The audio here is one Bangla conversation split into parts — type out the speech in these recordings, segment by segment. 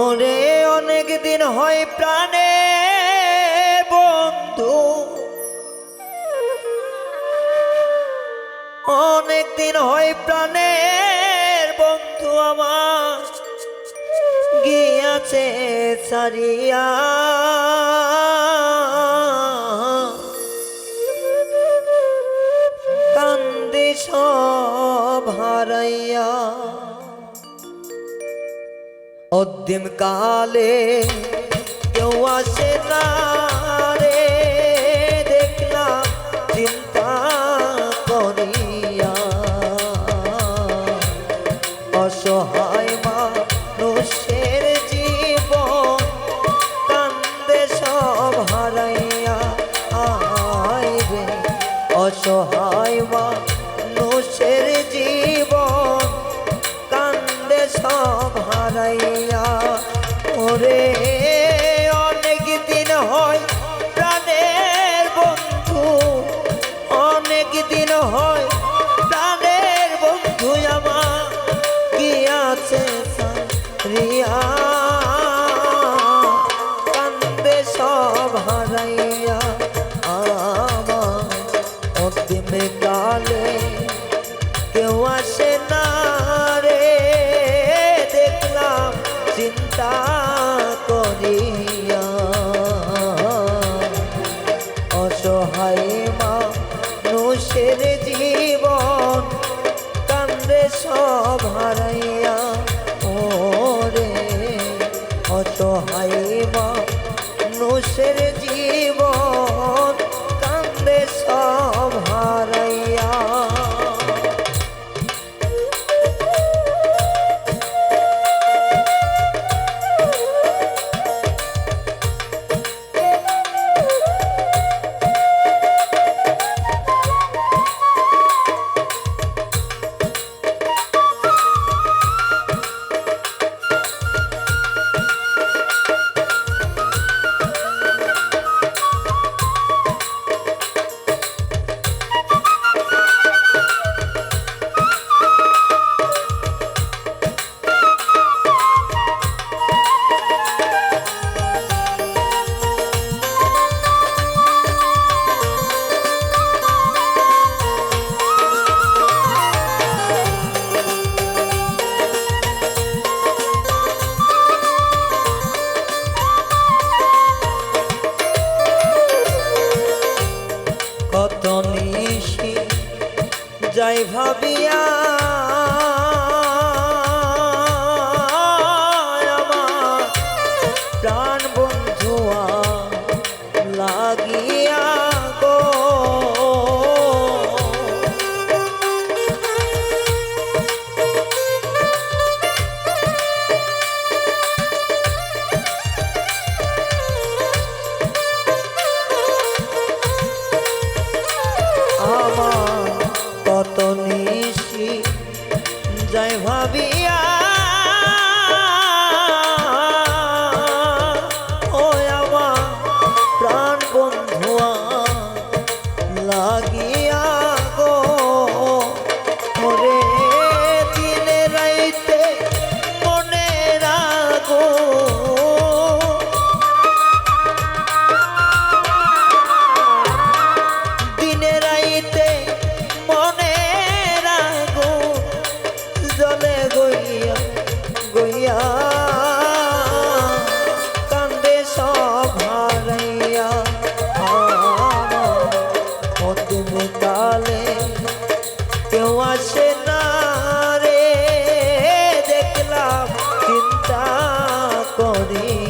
ওরে অনেক দিন হয় প্রাণে বন্ধু। অনেক দিন হয় প্রাণে বন্ধু আমার। গিয়াছে সারিয়া কান্দি সব হারাইয়া। অদ্দিম কালে কেউ আসে না রে দেখলাম চিন্তা করিয়া অসহায় মানুষের জীব কান্দে সব হারাইয়া আয় ধরাই ಆಗಿ রে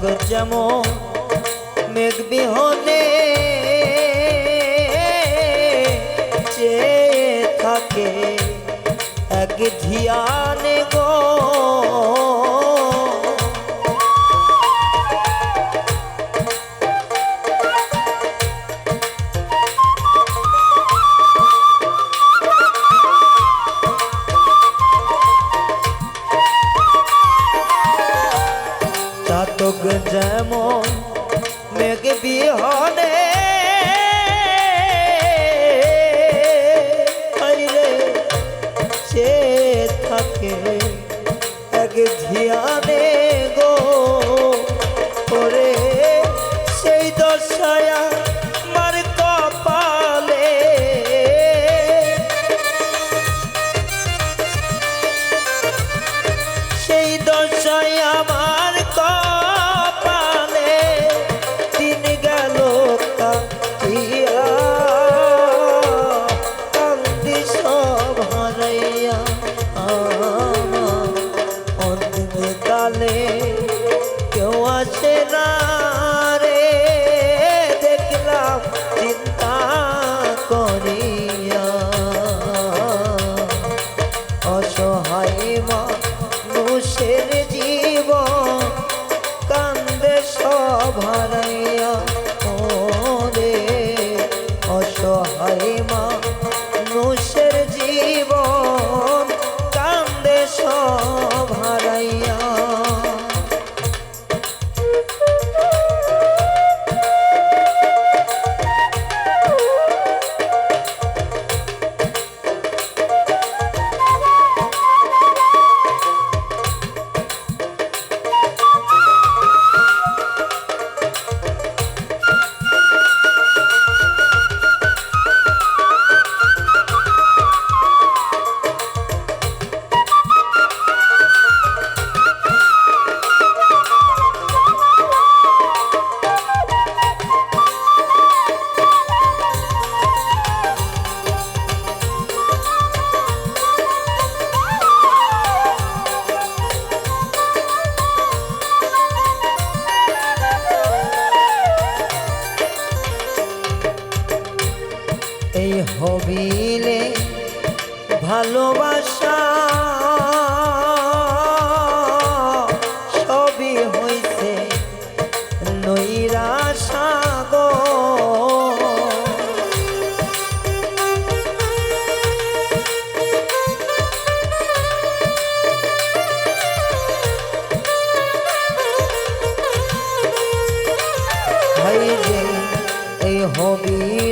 চাতক যেমন মেঘ বিহনে চেয়ে থাকে এক ধিয়ানে গো চাতক যেমন মেঘ বিহনে। আইরে সে থাকে এক ধিয়ানে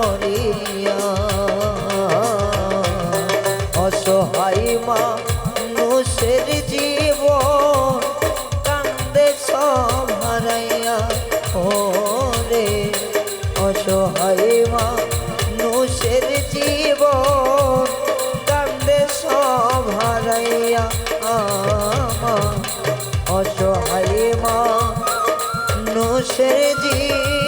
করিয়া। অসহায় মানুষের অসহায় মানুষের জীবন কান্দে সব হারাইয়া আমার। অসহায় মানুষের জীবন